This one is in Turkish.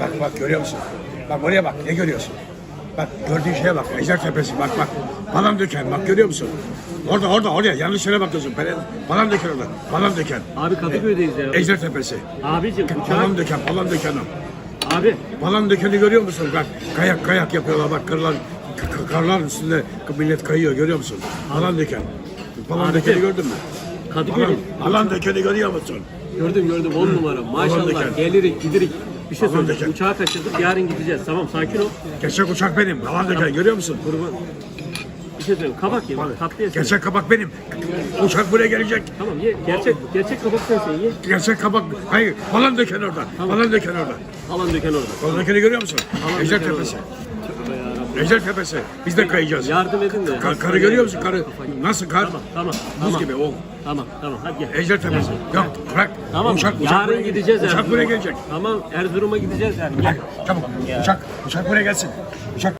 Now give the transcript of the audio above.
Bak bak görüyor musun? Bak oraya bak ne görüyorsun? Bak gördüğün şeye bak. Ejder Tepesi bak bak. Palan döken bak görüyor musun? Orada orada oraya yanlış yere bakıyorsun. Palan döken orada. Palan döken. Abi Kadıköy'deyiz ya. Ejder Tepesi. Abicim uçak. Palan döken, palan döken o. Abi Palan dökeni görüyor musun? Bak kayak kayak yapıyorlar bak kırlar, karlar üstünde millet kayıyor görüyor musun? Palan döken. Abi. dökeni gördün mü? Kadıköy'deyiz. palan dökeni görüyor musun? Gördüm gördüm 10 numara. Maşallah gelirik gidirik. Bir şey söyleyeceğim. Uçağı kaçırdık yarın gideceğiz. Tamam sakin ol. Gerçek uçak benim. Palan döken görüyor musun? Kurban. Bir şey söyleyeyim. Kabak ye. bak, Tatlı yesin. Gerçek kabak benim. Uçak buraya gelecek. Tamam ye. Gerçek gerçek kabak sensin ye. Gerçek kabak. Hayır. Palan döken orada. Palan döken orada. Alan döken orada. Palan dökeni görüyor musun? Palan Ejder döken Tepesi. Ejder Tepesi. Biz de kayacağız. Yardım edin de. Kar, karı görüyor musun? Karı. Nasıl kar? Tamam tamam. Buz tamam. gibi o. Tamam tamam hadi gel. Ejder Tepesi. Yok bırak. Tamam Uçak, uçak yarın buraya gideceğiz Uçak Erzurum'a. buraya gelecek. Tamam Erzurum'a gideceğiz yani. Gel. Çabuk. Uçak, uçak buraya gelsin. Uçak